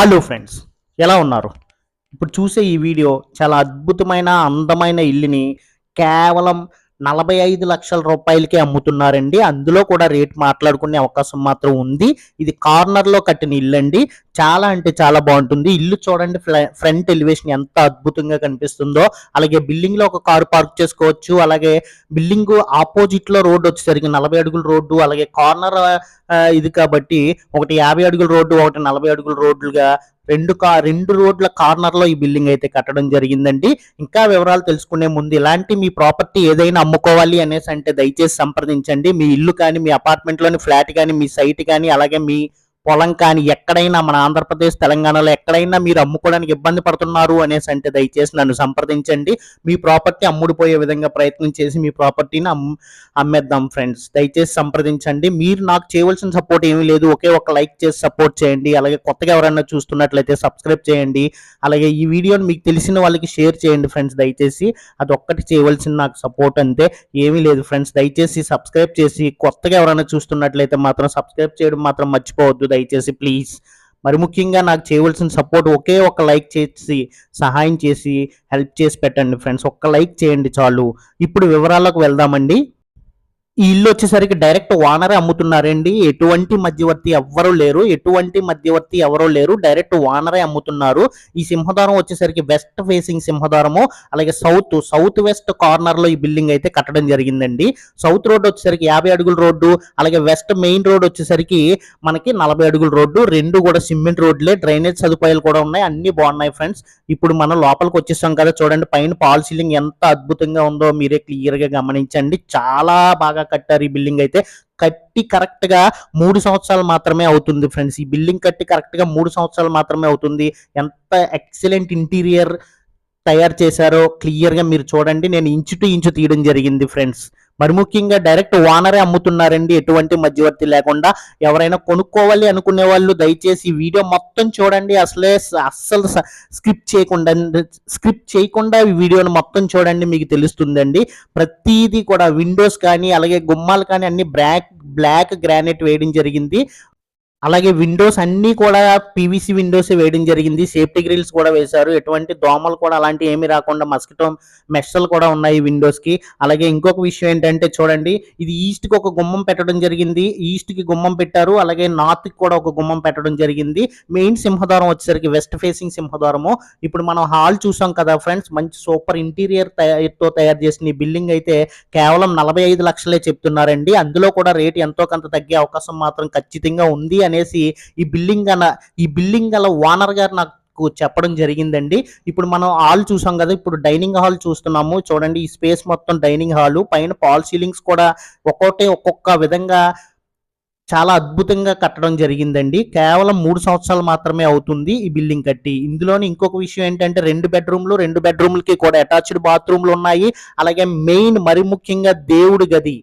Hello friends ఎలా ఉన్నారు? ఇప్పుడు చూసే ఈ వీడియో చాలా అద్భుతమైన అందమైన ఇల్లుని కేవలం నలభై ఐదు లక్షల రూపాయలకి అమ్ముతున్నారండి. అందులో కూడా రేట్ మాట్లాడుకునే అవకాశం మాత్రం ఉంది. ఇది కార్నర్లో కట్టిన ఇల్లు అండి చాలా అంటే చాలా బాగుంటుంది. ఇల్లు చూడండి ఫ్రంట్ ఎలివేషన్ ఎంత అద్భుతంగా కనిపిస్తుందో. అలాగే బిల్డింగ్లో ఒక కారు పార్క్ చేసుకోవచ్చు. అలాగే బిల్డింగ్ ఆపోజిట్లో రోడ్డు వచ్చేసరికి నలభై అడుగుల రోడ్డు అలాగే కార్నర్ ఇది కాబట్టి ఒకటి యాభై అడుగుల రోడ్డు ఒకటి నలభై అడుగుల రోడ్లుగా రెండు కా రెండు రోడ్ల కార్నర్లో ఈ బిల్డింగ్ అయితే కట్టడం జరిగిందండి. ఇంకా వివరాలు తెలుసుకునే ముందు ఇలాంటి మీ ప్రాపర్టీ ఏదైనా అమ్ముకోవాలి అనేసి అంటే దయచేసి సంప్రదించండి. మీ ఇల్లు కానీ మీ అపార్ట్మెంట్లోని ఫ్లాట్ కానీ మీ సైట్ కానీ అలాగే మీ పొలం కానీ ఎక్కడైనా మన ఆంధ్రప్రదేశ్ తెలంగాణలో ఎక్కడైనా మీరు అమ్ముకోవడానికి ఇబ్బంది పడుతున్నారు అనేసి అంటే దయచేసి నన్ను సంప్రదించండి. మీ ప్రాపర్టీ అమ్ముడిపోయే విధంగా ప్రయత్నం చేసి మీ ప్రాపర్టీని అమ్మేద్దాం ఫ్రెండ్స్. దయచేసి సంప్రదించండి. మీరు నాకు చేయవలసిన సపోర్ట్ ఏమీ లేదు. ఒకే ఒక లైక్ చేసి సపోర్ట్ చేయండి. అలాగే కొత్తగా ఎవరైనా చూస్తున్నట్లయితే సబ్స్క్రైబ్ చేయండి. అలాగే ఈ వీడియోని మీకు తెలిసిన వాళ్ళకి షేర్ చేయండి ఫ్రెండ్స్. దయచేసి అది ఒక్కటి చేయవలసిన నాకు సపోర్ట్ అంతే. ఏమీ లేదు ఫ్రెండ్స్. దయచేసి సబ్స్క్రైబ్ చేసి కొత్తగా ఎవరైనా చూస్తున్నట్లయితే మాత్రం సబ్స్క్రైబ్ చేయడం మాత్రం మర్చిపోవద్దు. దయచేసి ప్లీజ్. మరి ముఖ్యంగా నాకు చేయవలసిన సపోర్ట్ ఒకే ఒక లైక్ చేసి సహాయం చేసి హెల్ప్ చేసి పెట్టండి ఫ్రెండ్స్. ఒక్క లైక్ చేయండి చాలు. ఇప్పుడు వివరాలకు వెళ్దామండి. ఈ ఇల్లు వచ్చేసరికి డైరెక్ట్ ఓనరే అమ్ముతున్నారండి. ఎటువంటి మధ్యవర్తి ఎవ్వరూ లేరు. ఎటువంటి మధ్యవర్తి ఎవరూ లేరు. డైరెక్ట్ ఓనరే అమ్ముతున్నారు. ఈ సింహద్వారం వచ్చేసరికి వెస్ట్ ఫేసింగ్ సింహద్వారము అలాగే సౌత్ సౌత్ వెస్ట్ కార్నర్లో ఈ బిల్డింగ్ అయితే కట్టడం జరిగిందండి. సౌత్ రోడ్ వచ్చేసరికి యాభై అడుగుల రోడ్డు అలాగే వెస్ట్ మెయిన్ రోడ్ వచ్చేసరికి మనకి నలభై అడుగుల రోడ్డు రెండు కూడా సిమెంట్ రోడ్లే డ్రైనేజ్ సదుపాయాలు కూడా ఉన్నాయి అన్ని బాగున్నాయి ఫ్రెండ్స్. ఇప్పుడు మనం లోపలికి వచ్చేసాం కదా చూడండి పైన పాల్ సీలింగ్ ఎంత అద్భుతంగా ఉందో మీరే క్లియర్గా గమనించండి. చాలా బాగా కట్టారు ఈ బిల్డింగ్ అయితే. కట్టి కరెక్ట్గా మూడు సంవత్సరాలు మాత్రమే అవుతుంది ఫ్రెండ్స్ ఈ బిల్డింగ్ కట్టి కరెక్ట్గా మూడు సంవత్సరాలు మాత్రమే అవుతుంది. ఎంత ఎక్సలెంట్ ఇంటీరియర్ తయారు చేశారో క్లియర్గా మీరు చూడండి. నేను ఇంచు టు ఇంచు తీయడం జరిగింది ఫ్రెండ్స్ మరి ముఖ్యంగా డైరెక్ట్ ఓనరే అమ్ముతున్నారండి? ఎటువంటి మధ్యవర్తి లేకుండా ఎవరైనా కొనుక్కోవాలి అనుకునే వాళ్ళు దయచేసి వీడియో మొత్తం చూడండి. అసలే అస్సలు స్క్రిప్ట్ చేయకుండా స్క్రిప్ట్ చేయకుండా ఈ వీడియోని మొత్తం చూడండి. మీకు తెలుస్తుందండి. ప్రతిదీ కూడా విండోస్ కానీ అలాగే గుమ్మాలు కానీ అన్ని బ్లాక్ బ్లాక్ గ్రానైట్ వేయడం జరిగింది. అలాగే విండోస్ అన్ని కూడా పీవీసీ విండోస్ వేయడం జరిగింది. సేఫ్టీ గ్రిల్స్ కూడా వేశారు. ఎటువంటి దోమలు కూడా అలాంటి ఏమీ రాకుండా మస్కిటో మెషలు కూడా ఉన్నాయి విండోస్కి. అలాగే ఇంకొక విషయం ఏంటంటే చూడండి ఇది ఈస్ట్కి ఒక గుమ్మం పెట్టడం జరిగింది. ఈస్ట్కి గుమ్మం పెట్టారు. అలాగే నార్త్కి కూడా ఒక గుమ్మం పెట్టడం జరిగింది. మెయిన్ సింహద్వారం వచ్చేసరికి వెస్ట్ ఫేసింగ్ సింహద్వారము. ఇప్పుడు మనం హాల్ చూసాం కదా ఫ్రెండ్స్ మంచి సూపర్ ఇంటీరియర్తో తయారు చేసిన ఈ బిల్డింగ్ అయితే కేవలం నలభై ఐదు లక్షలే చెప్తున్నారండి. అందులో కూడా రేట్ ఎంతో కొంత తగ్గే అవకాశం మాత్రం ఖచ్చితంగా ఉంది అనేసి ఈ బిల్డింగ్ అన్న ఈ బిల్డింగ్ గల ఓనర్ గారు నాకు చెప్పడం జరిగిందండి. ఇప్పుడు మనం హాల్ చూసాం కదా ఇప్పుడు డైనింగ్ హాల్ చూస్తున్నాము. చూడండి ఈ స్పేస్ మొత్తం డైనింగ్ హాల్. పైన పాల్ సీలింగ్స్ కూడా ఒక్కొక్కటి ఒక్కొక్క విధంగా చాలా అద్భుతంగా కట్టడం జరిగిందండి. కేవలం మూడు సంవత్సరాలు మాత్రమే అవుతుంది ఈ బిల్డింగ్ కట్టి. ఇందులోని ఇంకొక విషయం ఏంటంటే రెండు బెడ్రూమ్లు రెండు బెడ్రూమ్లకి కూడా అటాచ్డ్ బాత్రూమ్లు ఉన్నాయి. అలాగే మెయిన్ మరి ముఖ్యంగా దేవుడి గది.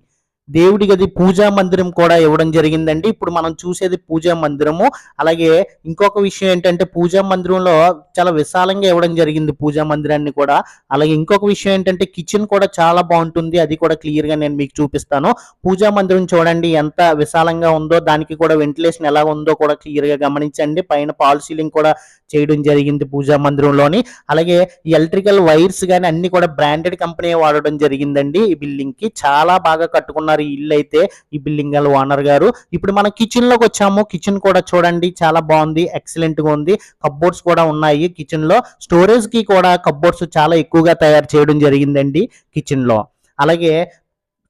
దేవుడి గది పూజా మందిరం కూడా ఇవ్వడం జరిగిందండి. ఇప్పుడు మనం చూసేది పూజా మందిరము. అలాగే ఇంకొక విషయం ఏంటంటే పూజా మందిరంలో చాలా విశాలంగా ఇవ్వడం జరిగింది పూజా మందిరాన్ని కూడా. అలాగే ఇంకొక విషయం ఏంటంటే కిచెన్ కూడా చాలా బాగుంటుంది. అది కూడా క్లియర్గా నేను మీకు చూపిస్తాను. పూజా మందిరం చూడండి ఎంత విశాలంగా ఉందో దానికి కూడా వెంటిలేషన్ ఎలా ఉందో కూడా క్లియర్గా గమనించండి. పైన పాల్ సీలింగ్ కూడా చేయడం జరిగింది పూజా మందిరంలోని. అలాగే ఎలక్ట్రికల్ వైర్స్ కానీ అన్ని కూడా బ్రాండెడ్ కంపెనీ వాడడం జరిగిందండి ఈ బిల్డింగ్కి చాలా బాగా కట్టుకున్నారు. గారి ఇల్లు అయితే ఈ బిల్డింగ్ గల ఓనర్ గారు. ఇప్పుడు మనం కిచెన్లోకి వచ్చాము. కిచెన్ కూడా చూడండి చాలా బాగుంది ఎక్సలెంట్గా ఉంది. కబ్బోర్డ్స్ కూడా ఉన్నాయి కిచెన్లో. స్టోరేజ్కి కూడా కబ్బోర్డ్స్ చాలా ఎక్కువగా తయారు చేయడం జరిగిందండి కిచెన్లో. అలాగే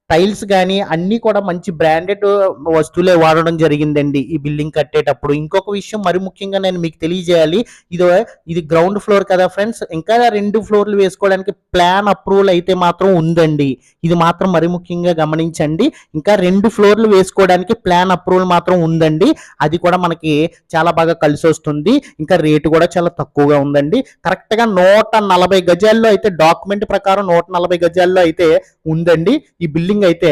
టైల్స్ కానీ అన్నీ కూడా మంచి బ్రాండెడ్ వస్తువులే వాడడం జరిగిందండి ఈ బిల్డింగ్ కట్టేటప్పుడు. ఇంకొక విషయం మరి ముఖ్యంగా నేను మీకు తెలియజేయాలి. ఇది ఇది గ్రౌండ్ ఫ్లోర్ కదా ఫ్రెండ్స్. ఇంకా రెండు ఫ్లోర్లు వేసుకోవడానికి ప్లాన్ అప్రూవల్ అయితే మాత్రం ఉందండి. ఇది మాత్రం మరి ముఖ్యంగా గమనించండి. ఇంకా రెండు ఫ్లోర్లు వేసుకోవడానికి ప్లాన్ అప్రూవల్ మాత్రం ఉందండి. అది కూడా మనకి చాలా బాగా కలిసి వస్తుంది ఇంకా రేటు కూడా చాలా తక్కువగా ఉందండి. కరెక్ట్గా నూట నలభై గజాల్లో అయితే డాక్యుమెంట్ ప్రకారం నూట నలభై గజాల్లో అయితే ఉందండి. ఈ బిల్డింగ్ అయితే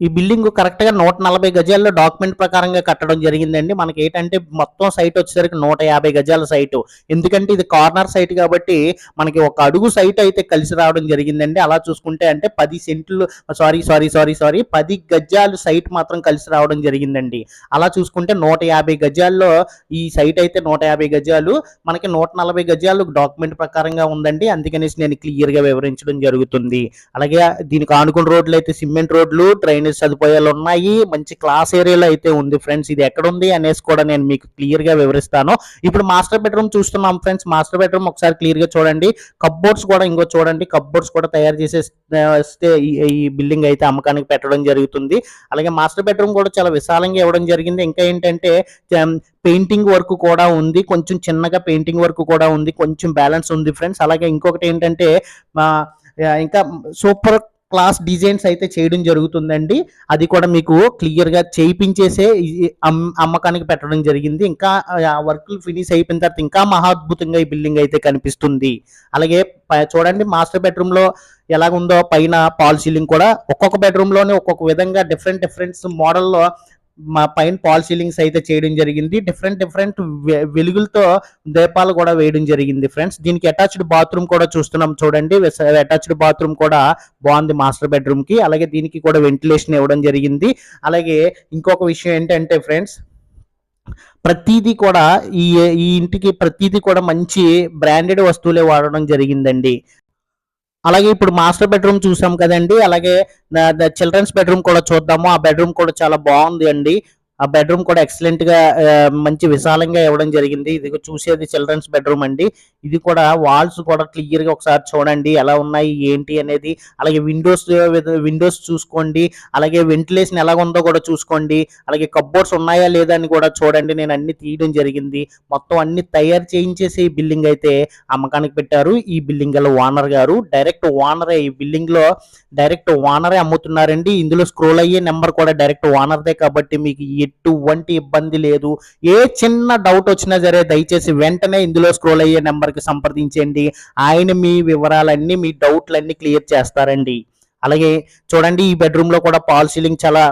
ఈ బిల్డింగ్ కరెక్ట్గా నూట నలభై గజాల్లో డాక్యుమెంట్ ప్రకారంగా కట్టడం జరిగిందండి. మనకి ఏంటంటే మొత్తం సైట్ వచ్చేసరికి నూట యాభై గజాల సైటు. ఎందుకంటే ఇది కార్నర్ సైట్ కాబట్టి మనకి ఒక అడుగు సైట్ అయితే కలిసి రావడం జరిగిందండి. అలా చూసుకుంటే అంటే పది సెంట్లు సారీ సారీ సారీ సారీ పది గజాలు సైట్ మాత్రం కలిసి రావడం జరిగిందండి. అలా చూసుకుంటే నూట యాభై గజాల్లో ఈ సైట్ అయితే నూట యాభై గజాలు మనకి నూట నలభై గజాలు డాక్యుమెంట్ ప్రకారంగా ఉందండి. అందుకనేసి నేను క్లియర్గా వివరించడం జరుగుతుంది. అలాగే దీనికి ఆనుకున్న రోడ్లు అయితే సిమెంట్ రోడ్లు డ్రైనేజ్ సదుపాయాలు ఉన్నాయి. మంచి క్లాస్ ఏరియాలో అయితే ఉంది ఫ్రెండ్స్ ఇది ఎక్కడ ఉంది అనేసి కూడా నేను మీకు క్లియర్గా వివరిస్తాను. ఇప్పుడు మాస్టర్ బెడ్రూమ్ చూస్తున్నాం ఫ్రెండ్స్ మాస్టర్ బెడ్రూమ్ ఒకసారి క్లియర్గా చూడండి. కప్బోర్డ్స్ కూడా ఇంకో చూడండి. కప్బోర్డ్స్ కూడా తయారు చేసేస్తే ఈ- బిల్డింగ్ అయితే అమ్మకానికి పెట్టడం జరుగుతుంది. అలాగే మాస్టర్ బెడ్రూమ్ కూడా చాలా విశాలంగా ఇవ్వడం జరిగింది. ఇంకా ఏంటంటే పెయింటింగ్ వర్క్ కూడా ఉంది. కొంచెం చిన్నగా పెయింటింగ్ వర్క్ కూడా ఉంది. కొంచెం బ్యాలెన్స్ ఉంది ఫ్రెండ్స్ అలాగే ఇంకొకటి ఏంటంటే ఇంకా సూపర్ క్లాస్ డిజైన్స్ అయితే చేయడం జరుగుతుందండి. అది కూడా మీకు క్లియర్గా చేయించేసే అమ్- అమ్మకానికి పెట్టడం జరిగింది. ఇంకా ఆ వర్క్లు ఫినిష్ అయిపోయిన తర్వాత ఇంకా మహా అద్భుతంగా ఈ బిల్డింగ్ అయితే కనిపిస్తుంది. అలాగే ప- చూడండి మాస్టర్ బెడ్రూమ్లో ఎలాగుందో పైన పాల్ సీలింగ్ కూడా ఒక్కొక్క బెడ్రూమ్లోనే ఒక్కొక్క విధంగా డిఫరెంట్ డిఫరెంట్ మోడల్లో మా పైన పాల్ సీలింగ్స్ అయితే చేయడం జరిగింది. డిఫరెంట్ డిఫరెంట్ వెలుగులతో దీపాలు కూడా వేయడం జరిగింది ఫ్రెండ్స్. దీనికి అటాచ్డ్ బాత్రూమ్ కూడా చూస్తున్నాం చూడండి. అటాచ్డ్ బాత్రూమ్ కూడా బాగుంది మాస్టర్ బెడ్రూమ్కి. అలాగే దీనికి కూడా వెంటిలేషన్ ఇవ్వడం జరిగింది. అలాగే ఇంకొక విషయం ఏంటంటే ఫ్రెండ్స్ ప్రతిదీ కూడా ఈ ఈ ఇంటికి ప్రతిదీ కూడా మంచి బ్రాండెడ్ వస్తువులే వాడడం జరిగిందండి. అలాగే ఇప్పుడు మాస్టర్ బెడ్రూమ్ చూసాం కదండి. అలాగే చిల్డ్రన్స్ బెడ్రూమ్ కూడా చూద్దాము. ఆ బెడ్రూమ్ కూడా చాలా బాగుంది అండి. ఆ బెడ్రూమ్ కూడా ఎక్సలెంట్గా మంచి విశాలంగా ఇవ్వడం జరిగింది. ఇది చూసేది చిల్డ్రన్స్ బెడ్రూమ్ అండి. ఇది కూడా వాల్స్ కూడా క్లియర్గా ఒకసారి చూడండి ఎలా ఉన్నాయి ఏంటి అనేది. అలాగే విండోస్ విండోస్ చూసుకోండి అలాగే వెంటిలేషన్ ఎలా ఉందో కూడా చూసుకోండి. అలాగే కబ్బోర్డ్స్ ఉన్నాయా లేదా అని కూడా చూడండి. నేను అన్ని తీయడం జరిగింది. మొత్తం అన్ని తయారు చేయించేసి ఈ బిల్డింగ్ అయితే అమ్మకానికి పెట్టారు. ఈ బిల్డింగ్ గల ఓనర్ గారు డైరెక్ట్ ఓనరే ఈ బిల్డింగ్లో డైరెక్ట్ ఓనరే అమ్ముతున్నారండి. ఇందులో స్క్రోల్ అయ్యే నెంబర్ కూడా డైరెక్ట్ ఓనర్దే కాబట్టి మీకు ఎటువంటి ఇబ్బంది లేదు. ఏ చిన్న డౌట్ వచ్చినా సరే దయచేసి వెంటనే ఇందులో స్క్రోల్ అయ్యే నెంబర్కి సంప్రదించండి. ఆయన మీ వివరాలన్నీ మీ డౌట్లన్నీ క్లియర్ చేస్తారండి. అలాగే చూడండి ఈ బెడ్రూమ్లో కూడా పాల్ సీలింగ్ చాలా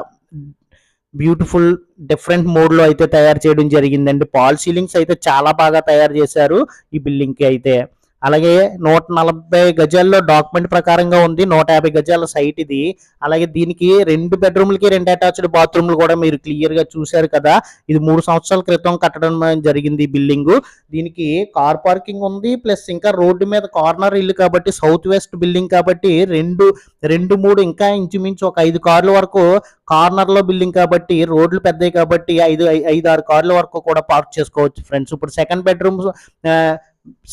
బ్యూటిఫుల్ డిఫరెంట్ మోడ్లో అయితే తయారు చేయడం జరిగిందండి. పాల్ సీలింగ్స్ అయితే చాలా బాగా తయారు చేశారు ఈ బిల్డింగ్కి అయితే. అలాగే నూట నలభై గజాల్లో డాక్యుమెంట్ ప్రకారంగా ఉంది. నూట యాభై గజాల సైట్ ఇది. అలాగే దీనికి రెండు బెడ్రూమ్లకి రెండు అటాచ్డ్ బాత్రూమ్లు కూడా మీరు క్లియర్గా చూశారు కదా. ఇది మూడు సంవత్సరాల క్రితం కట్టడం జరిగింది బిల్డింగ్ దీనికి కార్ పార్కింగ్ ఉంది. ప్లస్ ఇంకా రోడ్డు మీద కార్నర్ ఇల్లు కాబట్టి సౌత్ వెస్ట్ బిల్డింగ్ కాబట్టి రెండు రెండు మూడు ఇంకా ఇంచుమించు ఒక ఐదు కార్ల వరకు కార్నర్లో బిల్డింగ్ కాబట్టి రోడ్లు పెద్దవి కాబట్టి ఐదు ఐదు ఆరు కార్ల వరకు కూడా పార్క్ చేసుకోవచ్చు ఫ్రెండ్స్ ఇప్పుడు second bedroom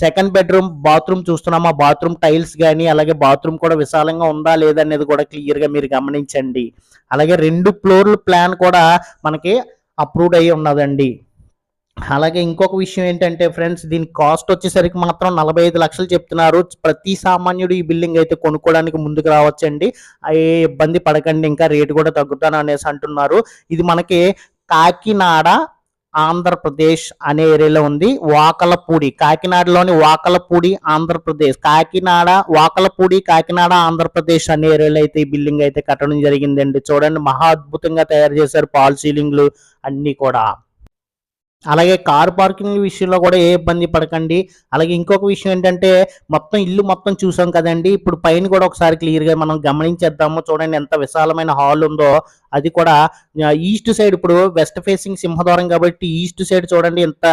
second bedroom bathroom చూస్తున్నాం ఆ బాత్రూమ్ టైల్స్ కానీ అలాగే బాత్రూమ్ కూడా విశాలంగా ఉందా లేదా అనేది కూడా క్లియర్గా మీరు గమనించండి. అలాగే రెండు ఫ్లోర్ల ప్లాన్ కూడా మనకి అప్రూవ్డ్ అయ్యి ఉన్నదండి. అలాగే ఇంకొక విషయం ఏంటంటే ఫ్రెండ్స్ దీని కాస్ట్ వచ్చేసరికి మాత్రం నలభై ఐదు లక్షలు చెప్తున్నారు. ప్రతి సామాన్యుడు ఈ బిల్డింగ్ అయితే కొనుక్కోవడానికి ముందుకు రావచ్చండి. ఏ ఇబ్బంది పడకండి ఇంకా రేటు కూడా తగ్గుతాను అనేసి అంటున్నారు. ఇది మనకి కాకినాడ ఆంధ్రప్రదేశ్ అనే ఏరియాలో ఉంది. వాకలపూడి కాకినాడలోని వాకలపూడి ఆంధ్రప్రదేశ్. కాకినాడ వాకలపూడి కాకినాడ ఆంధ్రప్రదేశ్ అనే ఏరియాలో అయితే ఈ బిల్డింగ్ అయితే కట్టడం జరిగిందండి. చూడండి మహా అద్భుతంగా తయారు చేశారు పాల్ సీలింగ్లు అన్నీ కూడా. అలాగే కార్ పార్కింగ్ విషయంలో కూడా ఏ ఇబ్బంది పడకండి. అలాగే ఇంకొక విషయం ఏంటంటే మొత్తం ఇల్లు మొత్తం చూసాం కదండి. ఇప్పుడు పైన కూడా ఒకసారి క్లియర్గా మనం గమనించేద్దాము. చూడండి ఎంత విశాలమైన హాల్ ఉందో. అది కూడా ఈస్ట్ సైడ్ ఇప్పుడు వెస్ట్ ఫేసింగ్ సింహద్వారం కాబట్టి ఈస్ట్ సైడ్ చూడండి ఎంత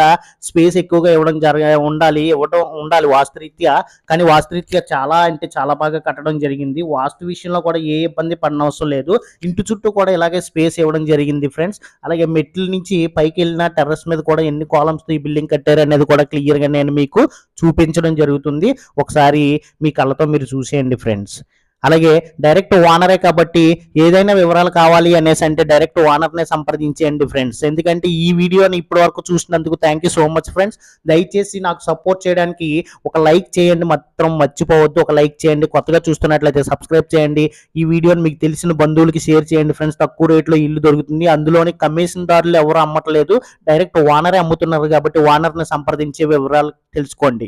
స్పేస్ ఎక్కువగా ఇవ్వడం జరగ ఉండాలి ఇవ్వడం ఉండాలి వాస్తురీత్యా. కానీ వాస్తురీత్యా చాలా అంటే చాలా బాగా కట్టడం జరిగింది. వాస్తు విషయంలో కూడా ఏ ఇబ్బంది పడనవసరం లేదు. ఇంటి చుట్టూ కూడా ఇలాగే స్పేస్ ఇవ్వడం జరిగింది ఫ్రెండ్స్ అలాగే మెట్ల నుంచి పైకి వెళ్ళిన టెర్రస్ మీద కూడా ఎన్ని కాలమ్స్తో ఈ బిల్డింగ్ కట్టారు అనేది కూడా క్లియర్గా నేను మీకు చూపించడం జరుగుతుంది. ఒకసారి మీ కళ్ళతో మీరు చూసేయండి ఫ్రెండ్స్ అలాగే డైరెక్ట్ ఓనరే కాబట్టి ఏదైనా వివరాలు కావాలి అనేసి అంటే డైరెక్ట్ ఓనర్నే సంప్రదించేయండి ఫ్రెండ్స్ ఎందుకంటే ఈ వీడియోని ఇప్పటి వరకు చూసినందుకు thank you so much friends దయచేసి నాకు సపోర్ట్ చేయడానికి ఒక లైక్ చేయండి మాత్రం మర్చిపోవద్దు. ఒక లైక్ చేయండి కొత్తగా చూస్తున్నట్లయితే సబ్స్క్రైబ్ చేయండి. ఈ వీడియోని మీకు తెలిసిన బంధువులకి షేర్ చేయండి ఫ్రెండ్స్ తక్కువ రేట్లో ఇల్లు దొరుకుతుంది. అందులోని కమిషన్ దారులు ఎవరు అమ్మట్లేదు. డైరెక్ట్ ఓనరే అమ్ముతున్నారు కాబట్టి ఓనర్ని సంప్రదించే వివరాలు తెలుసుకోండి.